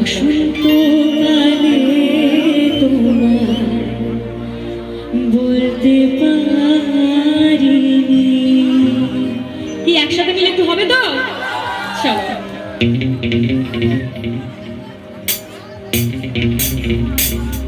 বসন্তকালে তোমার বলতে পারিনি কি একসাথে মিলে একটু হবে তো চলো Thank you.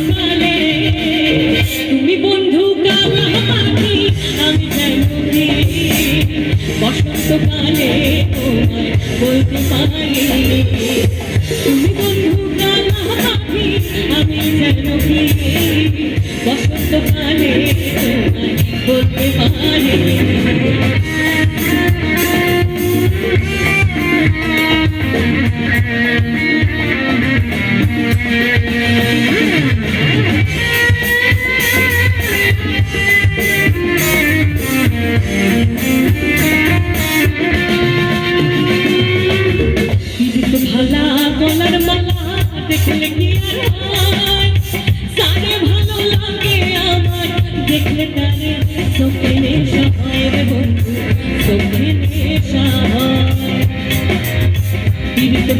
বসন্তকালে তোমায় বলতে পারি তুমি বন্ধু আমি যেন বসন্তকালে তোমায়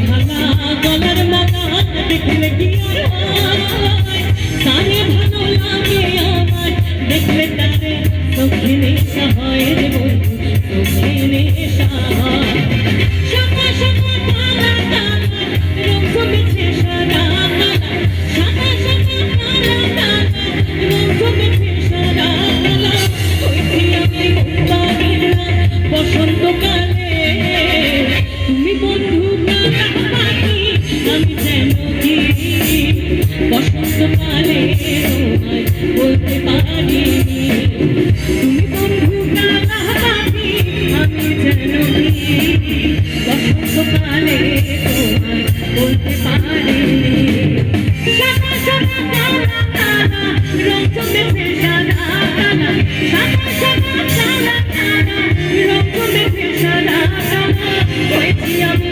ভালা গলার মালা দেখলে কি আর বসন্তকালে তোমায় বলতে পারি। তুমি বন্ধু কালা পাখি আমি যেন বসন্তকালে তোমায় বলতে পারি। সাদা সাদা কালা কালা রঙ মেঘে সাদা কালা সাদা সাদা কালা কালা রঙ মেঘে সাদা কালা হয়েছি আমি